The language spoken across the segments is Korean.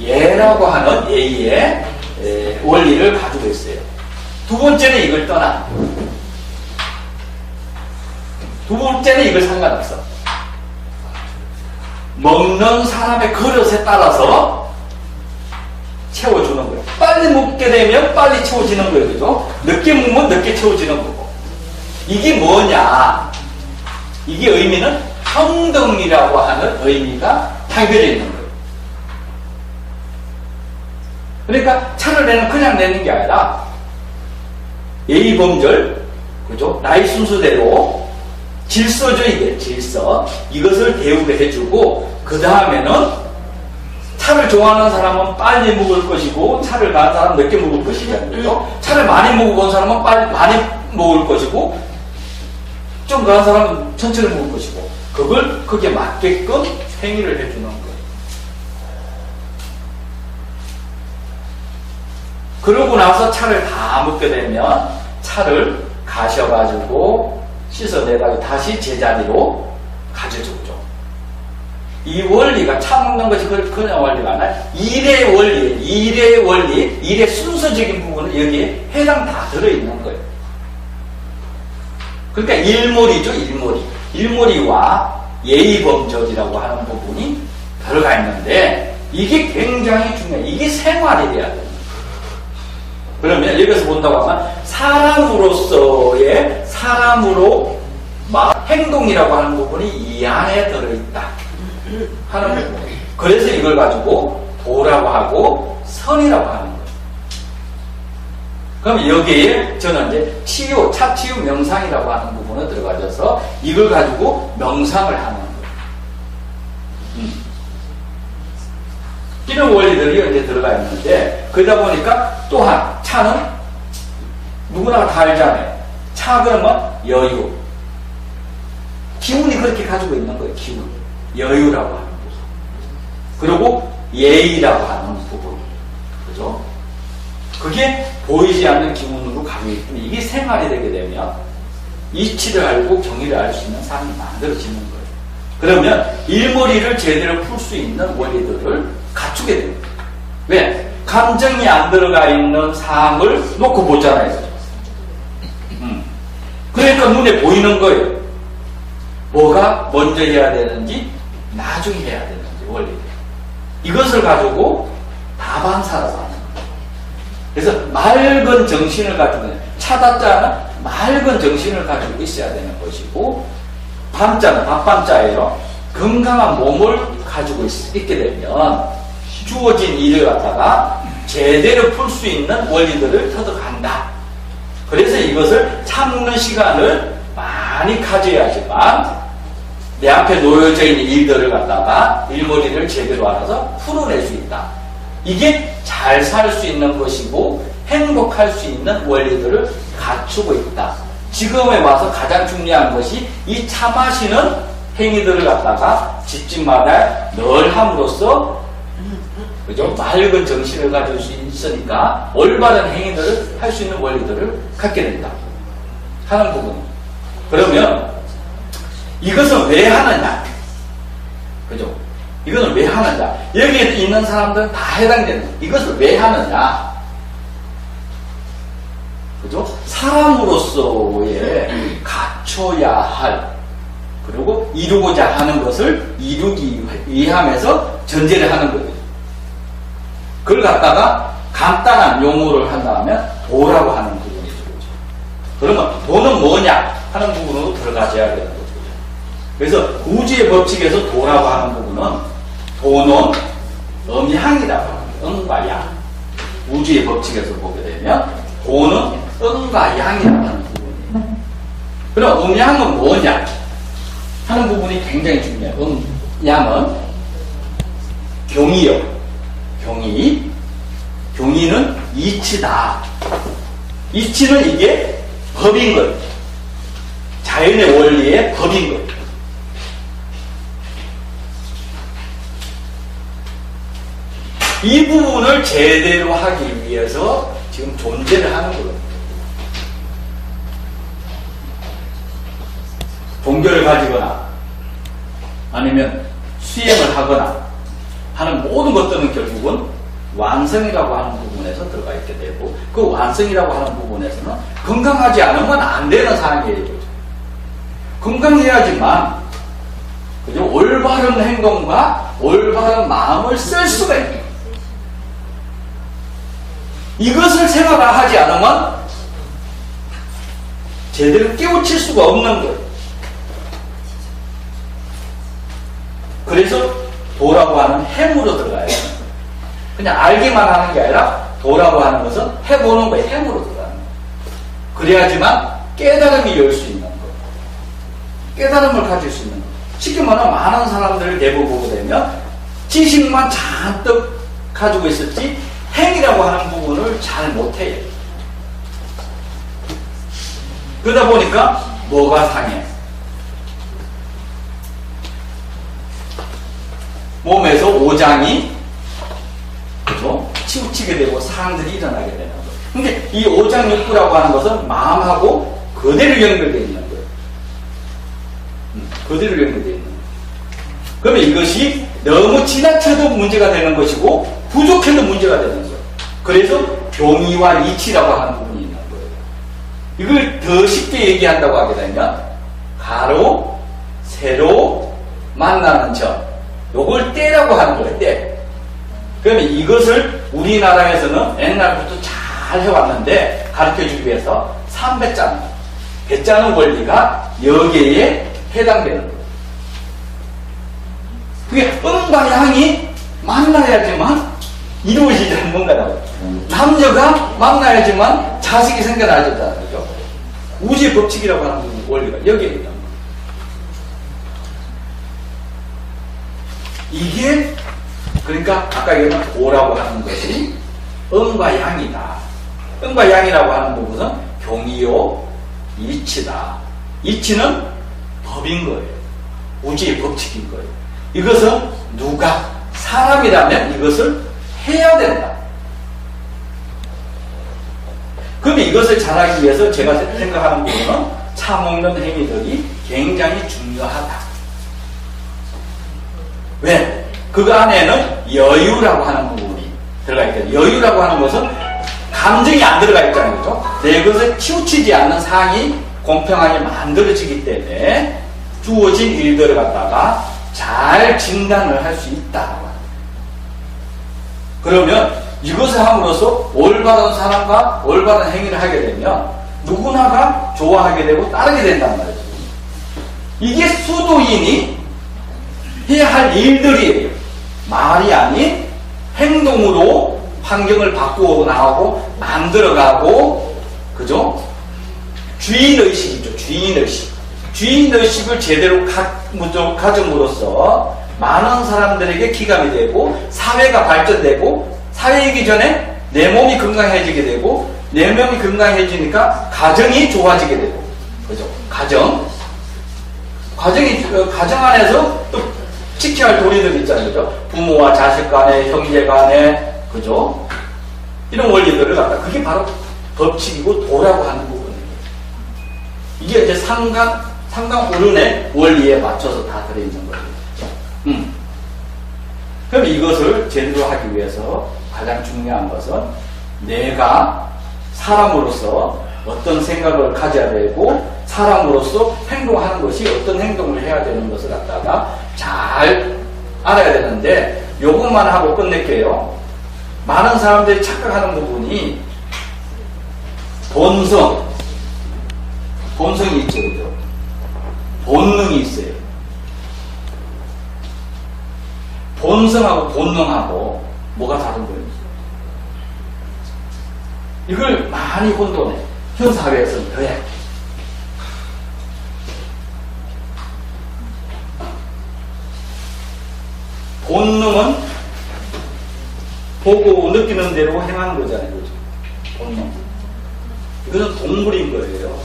예라고 하는 예의 에, 원리를 가지고 있어요. 두 번째는 이걸 떠나. 두 번째는 이걸 상관없어. 먹는 사람의 그릇에 따라서 채워주는 거예요. 빨리 먹게 되면 빨리 채워지는 거예요. 그죠? 늦게 먹으면 늦게 채워지는 거고. 이게 뭐냐? 이게 의미는 평등이라고 하는 의미가 담겨져 있는 거예요. 그러니까 차를 내는 그냥 내는 게 아니라 예의 범절, 그죠? 나이 순서대로 질서죠, 이게 질서. 이것을 대우를 해주고, 그 다음에는 차를 좋아하는 사람은 빨리 먹을 것이고, 차를 가는 사람은 늦게 먹을 거죠. 차를 많이 먹어본 사람은 빨리, 많이 먹을 것이고, 좀 가는 사람은 천천히 먹을 것이고, 그걸 그게 맞게끔 행위를 해주는 거예요. 그러고 나서 차를 다 먹게 되면 차를 가셔가지고 씻어내다가 다시 제자리로 가져주죠. 이 원리가 차 먹는 것이 그- 그냥 원리가 아니라 일의 원리, 일의 원리, 일의 순서적인 부분은 여기에 해당 다 들어있는 거예요. 그러니까 일몰이죠, 일몰이. 일몰이와 예의범절이라고 하는 부분이 들어가 있는데 이게 굉장히 중요해요. 이게 생활이 돼야 돼요. 그러면 여기서 본다고 하면 사람으로서의 사람으로 마- 행동이라고 하는 부분이 이 안에 들어있다 하는 부분. 그래서 이걸 가지고 도라고 하고 선이라고 하는 거예요. 그럼 여기에 저는 이제 치유, 차치유 명상이라고 하는 부분을 들어가져서 이걸 가지고 명상을 하는 거예요. 음. 이런 원리들이 이제 들어가 있는데 그러다 보니까 또한 차는 누구나 다 알잖아요. 차 그러면 여유. 기운이 그렇게 가지고 있는 거예요. 기운. 여유라고 하는 부분. 그리고 예의라고 하는 부분. 그죠? 그게 보이지 않는 기운으로 가고 있기 이게 생활이 되게 되면 이치를 알고 경의를 알 수 있는 삶이 만들어지는 거예요. 그러면 일머리를 제대로 풀 수 있는 원리들을 갖추게 됩니다. 왜? 감정이 안 들어가 있는 사항을 놓고 보잖아요. 음. 그러니까 눈에 보이는 거예요. 뭐가 먼저 해야 되는지, 나중에 해야 되는지, 원리. 이것을 가지고 다반사라고 하는 거예요. 그래서 맑은 정신을 가지고, 차다자는 맑은 정신을 가지고 있어야 되는 것이고, 밤자는 밥밤자예요. 건강한 몸을 가지고 있, 게 되면 주어진 일을 갖다가 제대로 풀 수 있는 원리들을 터득한다. 그래서 이것을 참는 시간을 많이 가져야지만 내 앞에 놓여져 있는 일들을 갖다가 일머리를 제대로 알아서 풀어낼 수 있다. 이게 잘 살 수 있는 것이고 행복할 수 있는 원리들을 갖추고 있다. 지금에 와서 가장 중요한 것이 이차 마시는 행위들을 갖다가 집집마다 늘 함으로써 그죠? 맑은 정신을 가질 수 있으니까 올바른 행위들을 할 수 있는 원리들을 갖게 된다. 하는 부분. 그러면 이것은 왜 하느냐? 그죠? 이것은 왜 하느냐? 여기에 있는 사람들은 다 해당되는 이것을 왜 하느냐? 그죠? 사람으로서의 갖춰야 할 그리고 이루고자 하는 것을 이루기 위함에서 전제를 하는 거예요. 그걸 갖다가 간단한 용어를 한다면 도라고 하는 부분이죠. 그러면 도는 뭐냐 하는 부분으로 들어가셔야 되는 거죠. 그래서 우주의 법칙에서 도라고 하는 부분은 도는 음향이라고 합니다. 음과 양. 우주의 법칙에서 보게 되면 도는 음과 양이라는 부분이에요. 그럼 음양은 뭐냐 하는 부분이 굉장히 중요해요. 음, 양은 경이요. 경이. 경이는 이치다. 이치는 이게 법인 거예요. 자연의 원리의 법인 거예요. 이 부분을 제대로 하기 위해서 지금 존재를 하는 거예요. 종교를 가지거나 아니면 수행을 하거나 하는 모든 것들은 결국은 완성이라고 하는 부분에서 들어가 있게 되고 그 완성이라고 하는 부분에서는 건강하지 않으면 안 되는 상황이에요. 건강해야지만 그죠? 올바른 행동과 올바른 마음을 쓸 수가 거예요. 이것을 생활하지 않으면 제대로 깨우칠 수가 없는 거예요. 그래서 도라고 하는 행으로 들어가야 돼요. 그냥 알기만 하는 게 아니라 도라고 하는 것은 해보는 거예요. 행으로 들어가는 거예요. 그래야지만 깨달음이 열 수 있는 거예요. 깨달음을 가질 수 있는 거예요. 쉽게 말하면 많은 사람들을 내부 보게 되면 지식만 잔뜩 가지고 있었지 행이라고 하는 부분을 잘 못해요. 그러다 보니까 뭐가 상해? 몸에서 오장이 그죠? 치우치게 되고 상들이 일어나게 되는 거예요. 근데 이 오장육부라고 하는 것은 마음하고 그대로 연결되어 있는 거예요. 음, 그대로 연결되어 있는 거예요. 그러면 이것이 너무 지나쳐도 문제가 되는 것이고 부족해도 문제가 되는 거예요. 그래서 경의와 이치라고 하는 부분이 있는 거예요. 이걸 더 쉽게 얘기한다고 하게 되면 가로, 세로, 만나는 점. 요걸 때라고 하는 거예요, 때. 그러면 이것을 우리나라에서는 옛날부터 잘 해왔는데 가르쳐 주기 위해서 3배짜는 배짜는 원리가 여기에 해당되는 거예요. 그게 음과 양이 만나야지만 이루어지지 않는 거라고. 남녀가 만나야지만 자식이 생겨나야겠다는 거죠. 우주의 법칙이라고 하는 원리가 여기에 있는 거예요. 이게 그러니까 아까 얘기한 도라고 하는 것이 음과 양이다. 음과 양이라고 하는 부분은 경이요 이치다. 이치는 법인 거예요. 우주의 법칙인 거예요. 이것은 누가 사람이라면 이것을 해야 된다. 그러면 이것을 잘하기 위해서 제가 생각하는 부분은 차 먹는 행위들이 굉장히 중요하다. 왜? 그 안에는 여유라고 하는 부분이 들어가 있거든요. 여유라고 하는 것은 감정이 안 들어가 있잖아요. 그죠? 내 것을 치우치지 않는 상이 공평하게 만들어지기 때문에 주어진 일들을 갖다가 잘 진단을 할 수 있다. 그러면 이것을 함으로써 올바른 사람과 올바른 행위를 하게 되면 누구나가 좋아하게 되고 따르게 된단 말이죠. 이게 수도인이 해야 할 일들이에요. 말이 아닌 행동으로 환경을 바꾸어 나가고 만들어가고 그죠? 주인의식이죠. 주인의식. 주인의식을 제대로 가, 가짐으로써 많은 사람들에게 기감이 되고 사회가 발전되고 사회이기 전에 내 몸이 건강해지게 되고 내 몸이 건강해지니까 가정이 좋아지게 되고 그죠? 가정 가정이 그 가정 안에서 또 지켜야 할 도리들 있잖아요. 그죠? 부모와 자식 간에 형제 간에 그죠? 이런 원리들을 갖다 그게 바로 법칙이고 도라고 하는 부분이에요. 이게 이제 상강 상강 오륜의 원리에 맞춰서 다 들어있는 거예요. 음. 그럼 이것을 제대로 하기 위해서 가장 중요한 것은 내가 사람으로서 어떤 생각을 가져야 되고 사람으로서 행동하는 것이 어떤 행동을 해야 되는 것을 갖다가 잘 알아야 되는데 요것만 하고 끝낼게요. 많은 사람들이 착각하는 부분이 본성, 본성이 있죠, 그죠? 본능이 있어요. 본성하고 본능하고 뭐가 다른 거예요? 이걸 많이 혼돈해. 현 사회에서는 더해. 본능은 보고 느끼는 대로 행하는 거잖아요. 그죠? 본능. 이것은 동물인 거예요.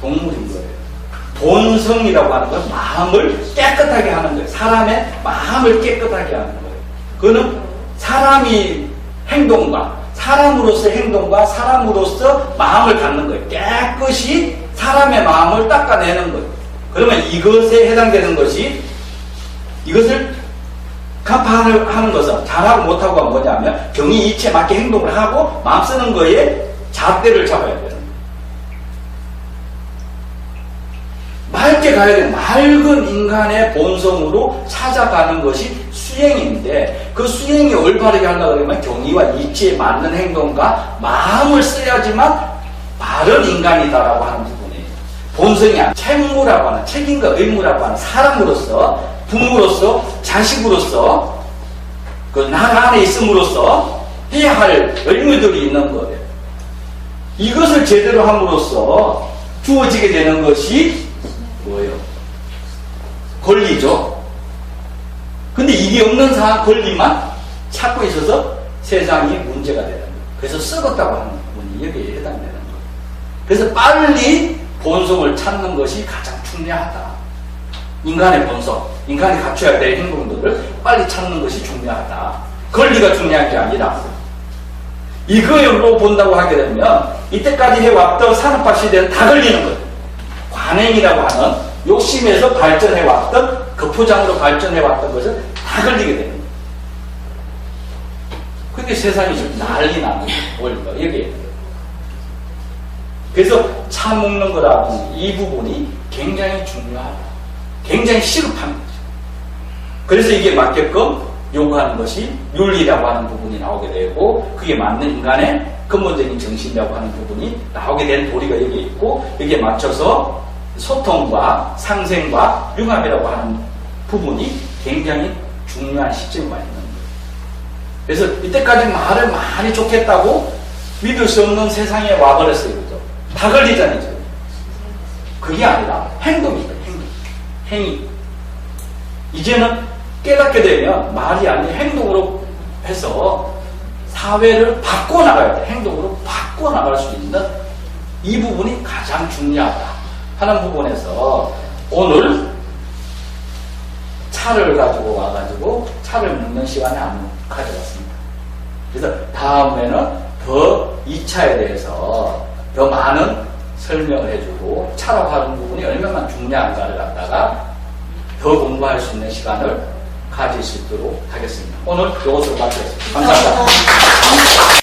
동물인 거예요. 본성이라고 하는 건 마음을 깨끗하게 하는 거예요. 사람의 마음을 깨끗하게 하는 거예요. 그거는 사람이 행동과 사람으로서 행동과 사람으로서 마음을 갖는 거예요. 깨끗이 사람의 마음을 닦아내는 거예요. 그러면 이것에 해당되는 것이 이것을 간파하는 하는 것은 잘하고 못하고가 뭐냐면 경이 이치에 맞게 행동을 하고 마음 쓰는 거에 잣대를 잡아야 되는 거예요. 맑게 가야 돼. 맑은 인간의 본성으로 찾아가는 것이 수행인데 그 수행이 올바르게 하려고 그러면 경의와 이치에 맞는 행동과 마음을 써야지만 바른 인간이다라고 하는 부분이에요. 본성이 아니라 책무라고 하는 책임과 의무라고 하는 사람으로서 부모로서 자식으로서 그 나라 안에 있음으로써 해야 할 의무들이 있는 거예요. 이것을 제대로 함으로써 주어지게 되는 것이 뭐예요? 권리죠. 근데 이게 없는 상황 권리만 찾고 있어서 세상이 문제가 되는 거예요. 그래서 썩었다고 하는 부분이 여기에 해당되는 거예요. 그래서 빨리 본성을 찾는 것이 가장 중요하다. 인간의 본성, 인간이 갖춰야 될 행동들을 빨리 찾는 것이 중요하다. 권리가 중요한 게 아니라 이거로 본다고 하게 되면 이때까지 해왔던 산업화 시대는 다 걸리는 거예요. 관행이라고 하는 욕심에서 발전해왔던 그 포장으로 발전해왔던 것을 다 걸리게 되는 거예요. 세상이 지금 난리 나는 거예요. 여기에. 그래서 차 먹는 거라든지 이 부분이 굉장히 중요하다. 굉장히 시급한 거죠. 그래서 이게 맞게끔 요구하는 것이 윤리라고 하는 부분이 나오게 되고 그게 맞는 인간의 근본적인 정신이라고 하는 부분이 나오게 된 도리가 여기에 있고 여기에 맞춰서 소통과 상생과 융합이라고 하는 부분이 굉장히 중요한 시점이 와 있는 거예요. 그래서 이때까지 말을 많이 좋겠다고 믿을 수 없는 세상에 와버렸어요. 그죠? 다 걸리잖아요. 그게 아니라 행동이에요. 행위. 이제는 깨닫게 되면 말이 아닌 행동으로 해서 사회를 바꿔나가야 돼. 행동으로 바꿔나갈 수 있는 이 부분이 가장 중요하다. 하는 부분에서 오늘 차를 가지고 와가지고 차를 먹는 시간을 한번 가져왔습니다. 그래서 다음에는 더 이 차에 대해서 더 많은 설명을 해주고 차라고 하는 부분이 얼마나 중요한가를 갖다가 더 공부할 수 있는 시간을 가질 수 있도록 하겠습니다. 오늘 이것으로 마치겠습니다. 감사합니다.